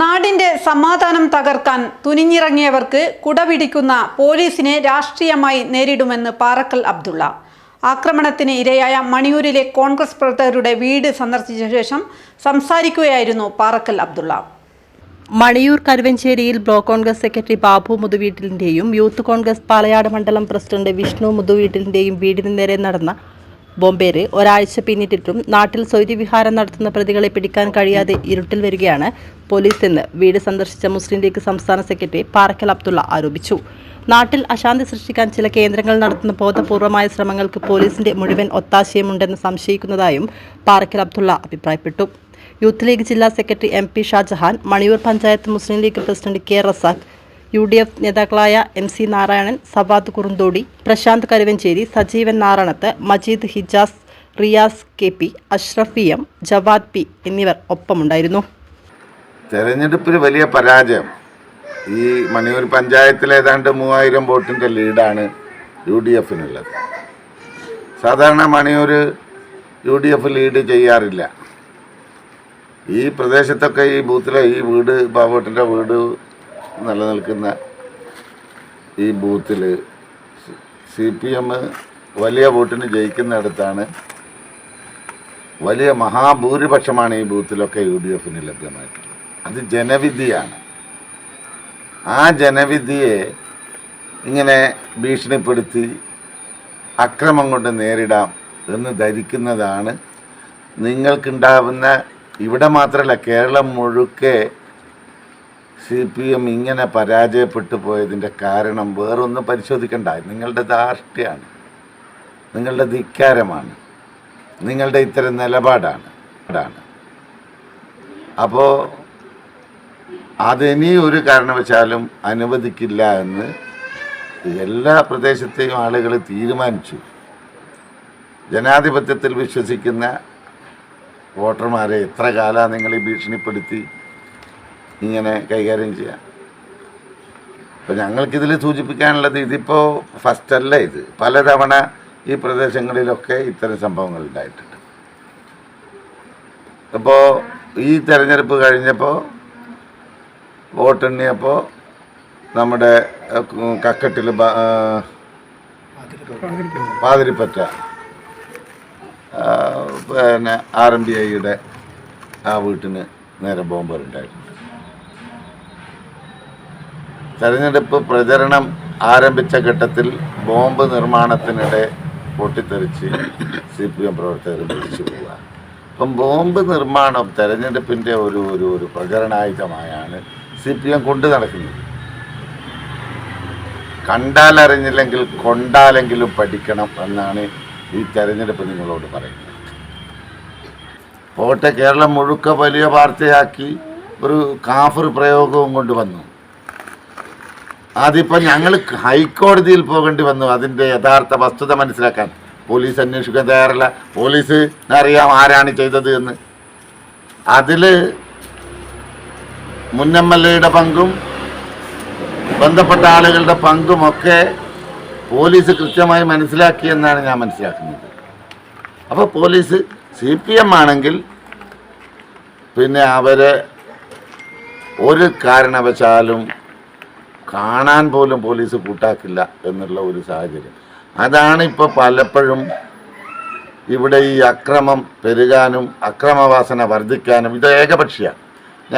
നാടിന്റെ സമാധാനം തകർക്കാൻ തുനിഞ്ഞിറങ്ങിയവർക്ക് കുടപിടിക്കുന്ന പോലീസിനെ രാഷ്ട്രീയമായി നേരിടുമെന്ന് പാറക്കൽ അബ്ദുള്ള. ആക്രമണത്തിന് ഇരയായ മണിയൂരിലെ കോൺഗ്രസ് പ്രവർത്തകരുടെ വീട് സന്ദർശിച്ച ശേഷം സംസാരിക്കുകയായിരുന്നു പാറക്കൽ അബ്ദുള്ള. മണിയൂർ കരുവഞ്ചേരിയിൽ ബ്ലോക്ക് കോൺഗ്രസ് സെക്രട്ടറി ബാബു മുതുവീട്ടിലിന്റെയും യൂത്ത് കോൺഗ്രസ് പാലയാട് മണ്ഡലം പ്രസിഡന്റ് വിഷ്ണു മുതുവീട്ടിലിന്റെയും വീടിന് നേരെ നടന്ന ബോംബേര് ഒരാഴ്ച പിന്നിട്ടിട്ടും നാട്ടിൽ സ്വൈര്യവിഹാരം നടത്തുന്ന പ്രതികളെ പിടിക്കാൻ കഴിയാതെ ഇരുട്ടിൽ വരികയാണ് പോലീസ് എന്ന് വീട് സന്ദർശിച്ച മുസ്ലിം ലീഗ് സംസ്ഥാന സെക്രട്ടറി പാറക്കൽ അബ്ദുള്ള ആരോപിച്ചു. നാട്ടിൽ അശാന്തി സൃഷ്ടിക്കാൻ ചില കേന്ദ്രങ്ങൾ നടത്തുന്ന ബോധപൂർവമായ ശ്രമങ്ങൾക്ക് പോലീസിന്റെ മുഴുവൻ ഒത്താശയമുണ്ടെന്ന് സംശയിക്കുന്നതായും പാറക്കൽ അബ്ദുള്ള അഭിപ്രായപ്പെട്ടു. യൂത്ത് ലീഗ് ജില്ലാ secretary M P Shajahan Maniyur panchayat Muslim league president K Razak U D F നേതാക്കളായ M C Narayanan Savad Kurunthodi Prasanth Karuvancheri Sajeevan Naranath Majeed Hijas Riyas K P Ashraf M Javad P എന്നിവർ ഒപ്പമുണ്ടായിരുന്നു. തെരഞ്ഞെടുപ്പിൽ വലിയ പരാജയം. ഈ മണിയൂർ പഞ്ചായത്തിൽ ഏതാണ്ട് മൂവായിരം വോട്ടിന്റെ ലീഡാണ് യു ഡി എഫിനുള്ളത്. സാധാരണ Maniyur U D F lead ചെയ്യാറില്ല. ഈ പ്രദേശത്തൊക്കെ ഈ ബൂത്തിലെ ഈ വീട് ബാബോട്ടിന്റെ വീട് നിലനിൽക്കുന്ന ഈ ബൂത്തിൽ സി പി എം വലിയ വോട്ടിന് ജയിക്കുന്നിടത്താണ് വലിയ മഹാഭൂരിപക്ഷമാണ് ഈ ബൂത്തിലൊക്കെ യു ഡി എഫിന് ലഭ്യമായിട്ടുള്ളത്. അത് ജനവിധിയാണ്. ആ ജനവിധിയെ ഇങ്ങനെ ഭീഷണിപ്പെടുത്തി അക്രമം കൊണ്ട് നേരിടാം എന്ന് ധരിക്കുന്നതാണ് നിങ്ങൾക്കുണ്ടാവുന്ന ഇവിടെ മാത്രമല്ല കേരളം മുഴുക്കെ സി പി എം ഇങ്ങനെ പരാജയപ്പെട്ടു പോയതിന്റെ കാരണം വേറൊന്നും പരിശോധിക്കണ്ട. നിങ്ങളുടെ ധാർഷ്ട്യമാണ്. നിങ്ങളുടെ ധിക്കാരമാണ്. നിങ്ങളുടെ ഇത്തരം നിലപാടാണ്. അപ്പോൾ അതിനി ഒരു കാരണവശാലും അനുവദിക്കില്ല എന്ന് എല്ലാ പ്രദേശത്തെയും ആളുകൾ തീരുമാനിച്ചു. ജനാധിപത്യത്തിൽ വിശ്വസിക്കുന്ന വോട്ടർമാരെ എത്ര കാലം നിങ്ങൾ ഈ ഭീഷണിപ്പെടുത്തി? ഇങ്ങനെ കൈകാര്യം ചെയ്യാം. അപ്പോൾ ഞങ്ങൾക്കിതിൽ സൂചിപ്പിക്കാനുള്ളത് ഇതിപ്പോൾ ഫസ്റ്റല്ല ഇത്. പലതവണ ഈ പ്രദേശങ്ങളിലൊക്കെ ഇത്തരം സംഭവങ്ങൾ ഉണ്ടായിട്ടുണ്ട്. അപ്പോൾ ഈ തെരഞ്ഞെടുപ്പ് കഴിഞ്ഞപ്പോൾ വോട്ടെണ്ണിയപ്പോൾ നമ്മുടെ കക്കട്ടിൽ പാതിരിപ്പറ്റ പിന്നെ ആർ എം ബി ഐയുടെ ആ വീട്ടിന് നേരെ ബോംബറുണ്ടായിട്ടുണ്ട് തെരഞ്ഞെടുപ്പ് പ്രചരണം ആരംഭിച്ച ഘട്ടത്തിൽ ബോംബ് നിർമ്മാണത്തിനിടെ പൊട്ടിത്തെറിച്ച് സി പി എം പ്രവർത്തകർ മരിച്ചു പോവുക. അപ്പം ബോംബ് നിർമ്മാണം തെരഞ്ഞെടുപ്പിന്റെ ഒരു ഒരു ഒരു പ്രചരണായുധമായാണ് സി പി എം കൊണ്ടു നടക്കുന്നത്. കണ്ടാലറിഞ്ഞില്ലെങ്കിൽ കൊണ്ടാലെങ്കിലും പഠിക്കണം എന്നാണ് ഈ തെരഞ്ഞെടുപ്പ് നിങ്ങളോട് പറയുന്നത്. പോട്ടെ കേരളം മുഴുക്ക വലിയ വാർത്തയാക്കി ഒരു കാഫർ പ്രയോഗവും കൊണ്ടുവന്നു അതിപ്പോൾ ഞങ്ങൾ ഹൈക്കോടതിയിൽ പോകേണ്ടി വന്നു. അതിന്റെ യഥാർത്ഥ വസ്തുത മനസ്സിലാക്കാൻ. പോലീസ് അന്വേഷിക്കാൻ തയ്യാറല്ല. പോലീസ് അറിയാം ആരാണ് ചെയ്തത് എന്ന്. അതിൽ മുൻ എം എൽ എയുടെ പങ്കും ബന്ധപ്പെട്ട ആളുകളുടെ പങ്കുമൊക്കെ പോലീസ് കൃത്യമായി മനസ്സിലാക്കി എന്നാണ് ഞാൻ മനസ്സിലാക്കുന്നത്. അപ്പോൾ പോലീസ് സി പി എം ആണെങ്കിൽ പിന്നെ അവരെ ഒരു കാരണവശാലും കാണാൻ പോലും പോലീസ് കൂട്ടാക്കില്ല എന്നുള്ള ഒരു സാഹചര്യം. അതാണ് ഇപ്പോൾ പലപ്പോഴും ഇവിടെ ഈ അക്രമം പെരുകാനും അക്രമവാസന വർദ്ധിക്കാനും ഇത് ഏകപക്ഷിയാണ്